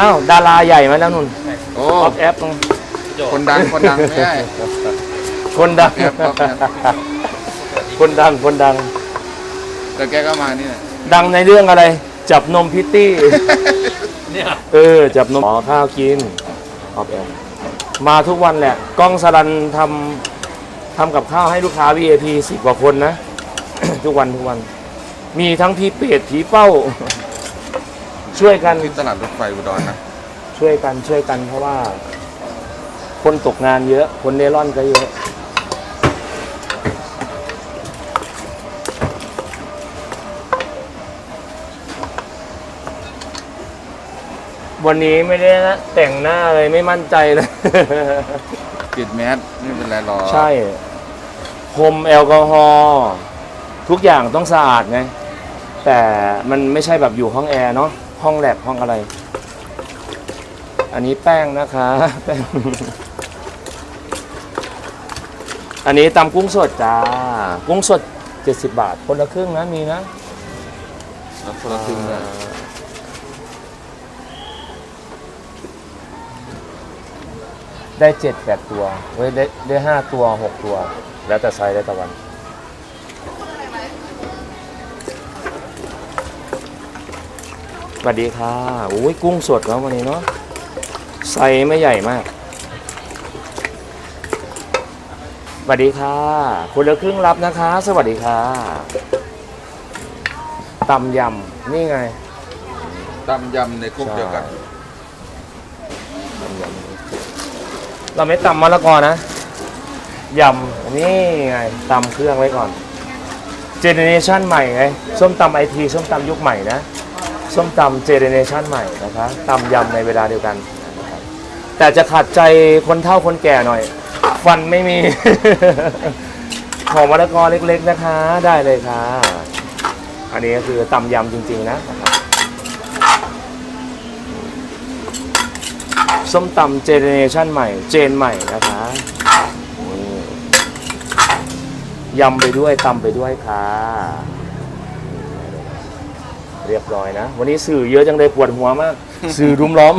อ้าวดาราใหญ่มาแล้วนุ่นโอ้ออฟแอปคนดังคนดังไม่ได้คนดังแอปออฟแอปคนดังคนดัง แต่แกก็มานี่แหละดังในเรื่องอะไร จับนมพิตตี้เนี่ยเออ จับนมขอข้าวกินออฟแอปมาทุกวันแหละกล้องสลันทำทำกับข้าวให้ลูกค้า VIP สิบกว่าคนนะ ทุกวันทุกวัน มีทั้งผีเปรตผีเป้า ช่วยกันที่ตลาดรถไฟอุดรนะช่วยกันช่วยกันเพราะว่า คนตกงานเยอะ คนเร่ร่อนก็เยอะวันนี้ไม่ได้นะแต่งหน้าเลยไม่มั่นใจเลย ปิดแมสไม่เป็นไรหรอกใช่พรมแอลกอฮอล์ทุกอย่างต้องสะอาดไงแต่มันไม่ใช่แบบอยู่ห้องแอร์เนาะ ห้องแลบห้องอะไร อันนี้แป้งนะคะแป้งอันนี้ตำกุ้งสดจ้า กุ้งสด 70 บาท คนละครึ่งนะมีนะแล้วคนละครึ่งเลยได้เจ็ดแปดตัวเว้ยได้ได้ห้าตัวหกตัว แล้วแต่ไซส์แล้วแต่วัน สวัสดีค่ะโอ้ยกุ้งสดแล้ววันนี้เนาะไซส์ไม่ใหญ่มากสวัสดีค่ะคนละครึ่งรับนะคะ สวัสดีค่ะตำยำนี่ไงตำยำในคุกเดียวกันเราไม่ตำมะละกอนะยำนี่ไงตำเครื่องไว้ก่อนเจเนเรชันใหม่ไงส้มตำไอทีส้มตำยุคใหม่นะ ส้มตำเจเนเรชันใหม่นะคะตำยำในเวลาเดียวกันนะครับแต่จะขัดใจคนเฒ่าคนแก่หน่อย ฟันไม่มีของมะละกอเล็กๆนะคะ ได้เลยค่ะ อันนี้ก็คือตำยำจริงๆนะนะครับส้มตำเจเนเรชันใหม่ เจนใหม่นะคะยำไปด้วยตำไปด้วยค่ะ เรียบร้อยนะ วันนี้สื่อเยอะจังเลยปวดหัวมาก สื่อรุมล้อม